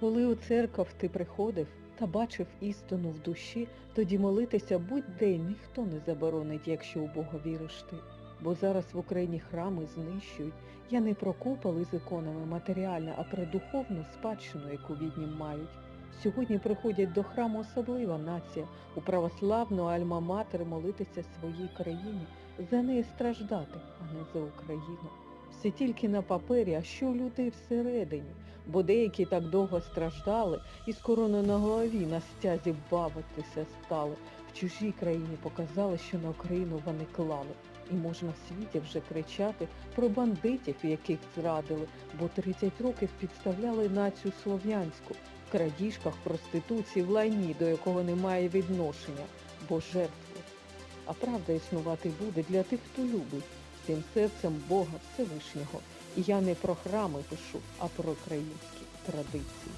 Коли у церков ти приходив та бачив істину в душі, тоді молитися будь-де ніхто не заборонить, якщо у Бога віриш ти. Бо зараз в Україні храми знищують. Я не про куполи з іконами матеріальне, а про духовну спадщину, яку від ним мають. Сьогодні приходять до храму особлива нація, у православну альма-матер молитися своїй країні, за неї страждати, а не за Україну. Все тільки на папері, а що люди всередині? Бо деякі так довго страждали і з короною на голові на стязі бавитися стали. В чужій країні показали, що на Україну вони клали. І можна в світі вже кричати про бандитів, яких зрадили, бо 30 років підставляли націю слов'янську в крадіжках, проституції, в лайні, до якого немає відношення, бо жертви. А правда існувати буде для тих, хто любить, тим серцем Бога Всевишнього. І я не про храми пишу, а про українські традиції.